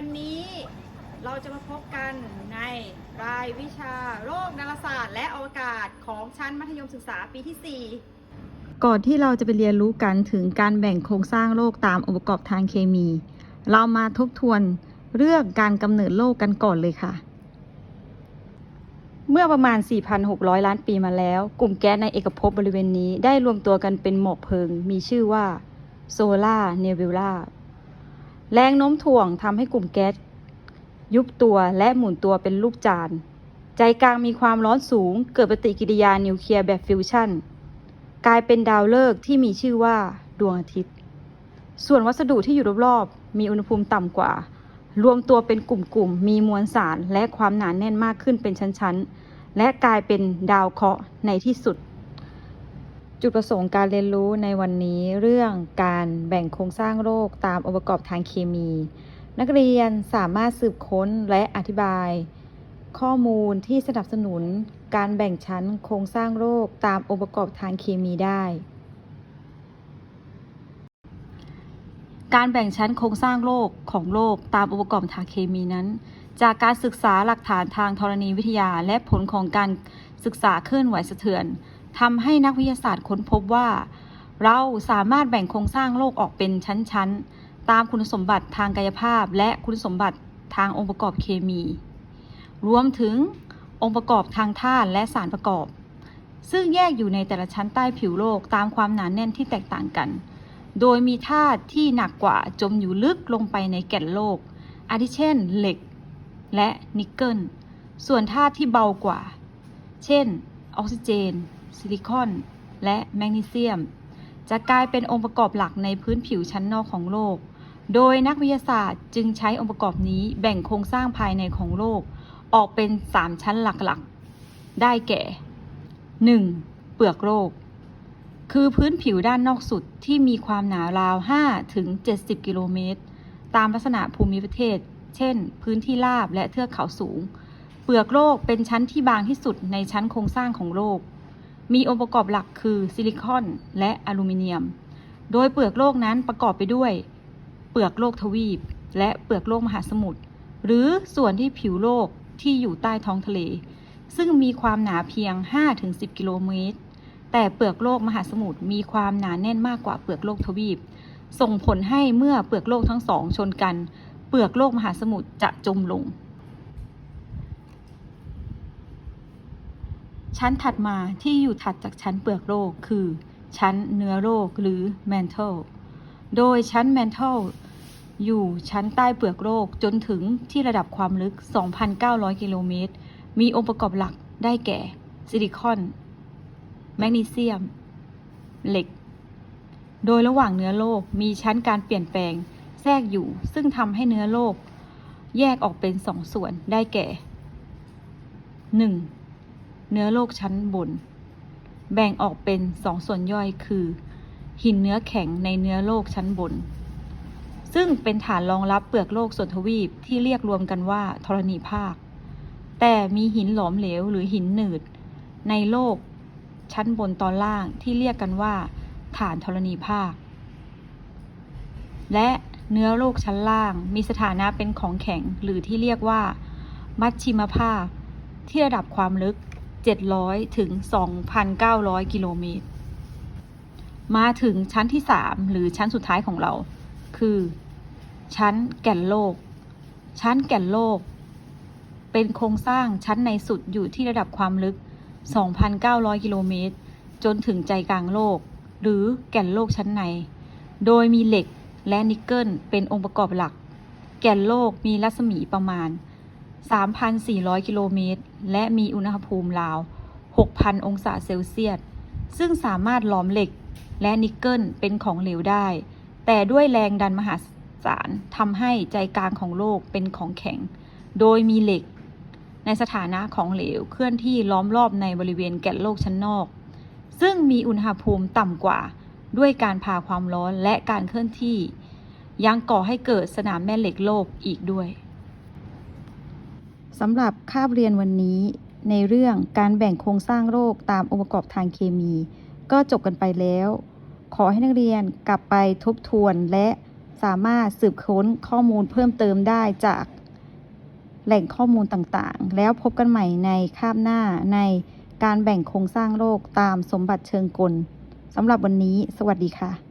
ในวันนี้เราจะมาพบกันในรายวิชาโรคดาราศาสตร์และอวกาศของชั้นมัธยมศึกษาปีที่ 4 ก่อนที่เราจะไปเรียนรู้กันถึงการแบ่งโครงสร้างโลกตามองค์ประกอบทางเคมี เรามาทบทวนเรื่องการกำเนิดโลกกันก่อนเลยค่ะ เมื่อประมาณ 4,600 ล้านปีมาแล้ว กลุ่มแก๊สในเอกภพบริเวณนี้ได้รวมตัวกันเป็นหมอกเพลิง มีชื่อว่าโซลาร์เนบิวลา แรงโน้มถ่วงทำให้กลุ่มแก๊สยุบตัวและหมุนตัวเป็นรูปจาน ใจกลางมีความร้อนสูง เกิดปฏิกิริยานิวเคลียร์แบบฟิวชั่น กลายเป็นดาวฤกษ์ที่มีชื่อว่าดวงอาทิตย์ ส่วนวัสดุที่อยู่รอบๆ มีอุณหภูมิต่ำกว่า รวมตัวเป็นกลุ่มๆ มีมวลสารและความหนาแน่นมากขึ้นเป็นชั้นๆ และกลายเป็นดาวเคราะห์ในที่สุด จุดประสงค์การเรียนรู้ในวันนี้เรื่องการแบ่งโครงสร้างโลกตามองค์ประกอบทางเคมี นักเรียนสามารถสืบค้นและอธิบาย ข้อมูลที่สนับสนุนการแบ่งชั้นโครงสร้างโลกตามองค์ประกอบทางเคมีได้ การแบ่งชั้นโครงสร้างโลกของโลกตามองค์ประกอบทางเคมีนั้น จากการศึกษาหลักฐานทางธรณีวิทยาและผลของการศึกษาเคลื่อนไหวสะเทือน ทำให้นักวิทยาศาสตร์ค้นพบว่า เราสามารถแบ่งโครงสร้างโลกออกเป็นชั้นๆ ตามคุณสมบัติทางกายภาพ และคุณสมบัติทางองค์ประกอบเคมี รวมถึงองค์ประกอบทางธาตุและสารประกอบ ซึ่งแยกอยู่ในแต่ละชั้นใต้ผิวโลกตามความหนาแน่นที่แตกต่างกัน โดยมีธาตุที่หนักกว่าจมอยู่ลึกลงไปในแก่นโลก อาทิเช่น เหล็ก และนิกเกิล ส่วนธาตุที่เบากว่า เช่น ออกซิเจน ซิลิคอน และแมกนีเซียม จะกลายเป็นองค์ประกอบหลักในพื้นผิวชั้นนอกของโลก โดยนักวิทยาศาสตร์จึงใช้องค์ประกอบนี้แบ่งโครงสร้างภายในของโลก ออกเป็น 3 ชั้นหลักๆ ได้แก่ 1. เปลือกโลก คือพื้นผิวด้านนอกสุดที่มีความหนาราว 5 ถึง 70 กิโลเมตร ตามลักษณะภูมิประเทศ เช่น พื้นที่ราบและเทือกเขาสูง เปลือกโลกเป็นชั้นที่บางที่สุดในชั้นโครงสร้างของโลก มีองค์ประกอบหลักคือซิลิคอนและอลูมิเนียม โดยเปลือกโลกนั้นประกอบไปด้วย เปลือกโลกทวีป และเปลือกโลกมหาสมุทร หรือส่วนที่ผิวโลกที่อยู่ใต้ท้องทะเล ซึ่งมีความหนาเพียง 5-10 กิโลเมตร แต่เปลือกโลกมหาสมุทรมีความหนาแน่นมากกว่าเปลือกโลกทวีป ส่งผลให้เมื่อเปลือกโลกทั้งสองชนกัน เปลือกโลกมหาสมุทรจะจมลง ชั้นถัดมาที่อยู่ถัดจากชั้นเปลือกโลกคือ ชั้นเนื้อโลกหรือ mantle โดยชั้น mantle อยู่ชั้นใต้เปลือกโลกจนถึงที่ระดับความลึก 2,900 กิโลเมตร มีองค์ประกอบหลักได้แก่ ซิลิคอน แมกนีเซียม เหล็ก โดยระหว่างเนื้อโลกมีชั้นการเปลี่ยนแปลงแทรกอยู่ ซึ่งทำให้เนื้อโลก แยกออกเป็นสองส่วนได้แก่ 1. เนื้อโลกชั้นบน แบ่งออกเป็นสองส่วนย่อยคือ หินเนื้อแข็งในเนื้อโลกชั้นบน ซึ่งเป็นฐานรองรับเปลือกโลกส่วนทวีปที่เรียกรวมกันว่าธรณีภาค แต่มีหินหลอมเหลวหรือหินหนืด ในโลกชั้นบนตอนล่างที่เรียกกันว่า ฐานธรณีภาค และเนื้อโลกชั้นล่างมีสถานะเป็นของแข็งหรือที่เรียกว่า มัชชิมภาค ที่ระดับความลึก 700 ถึง 2,900 กิโลเมตร มาถึงชั้นที่ 3 หรือชั้นสุดท้ายของเรา คือ ชั้นแก่นโลก ชั้นแก่นโลก เป็นโครงสร้างชั้นในสุดอยู่ที่ระดับความลึก 2,900 กิโลเมตร จนถึงใจกลางโลก หรือแก่นโลกชั้นใน โดยมีเหล็กและนิกเกิลเป็นองค์ประกอบหลัก แก่นโลกมีรัศมีประมาณ 3,400 กิโลเมตร และมีอุณหภูมิราว 6,000 องศาเซลเซียส ซึ่งสามารถหลอมเหล็กและนิกเกิลเป็นของเหลวได้ แต่ด้วยแรงดันมหาศาลทำให้ใจกลางของโลกเป็นของแข็ง โดยมีเหล็ก ในสถานะของเหลวเคลื่อนที่ล้อมรอบในบริเวณแก่นโลกชั้นนอก ซึ่งมีอุณหภูมิต่ำกว่าด้วยการพาความร้อนและการเคลื่อนที่ ยังก่อให้เกิดสนามแม่เหล็กโลกอีกด้วย สำหรับคาบเรียนวันนี้ ในเรื่องการแบ่งโครงสร้างโลกตามองค์ประกอบทางเคมี ก็จบกันไปแล้ว ขอให้นักเรียนกลับไปทบทวนและสามารถสืบค้นข้อมูลเพิ่มเติมได้จากแหล่งข้อมูลต่างๆ แล้วพบกันใหม่ในคาบหน้าในการแบ่งโครงสร้างโลกตามสมบัติเชิงกลสำหรับวันนี้ สวัสดีค่ะ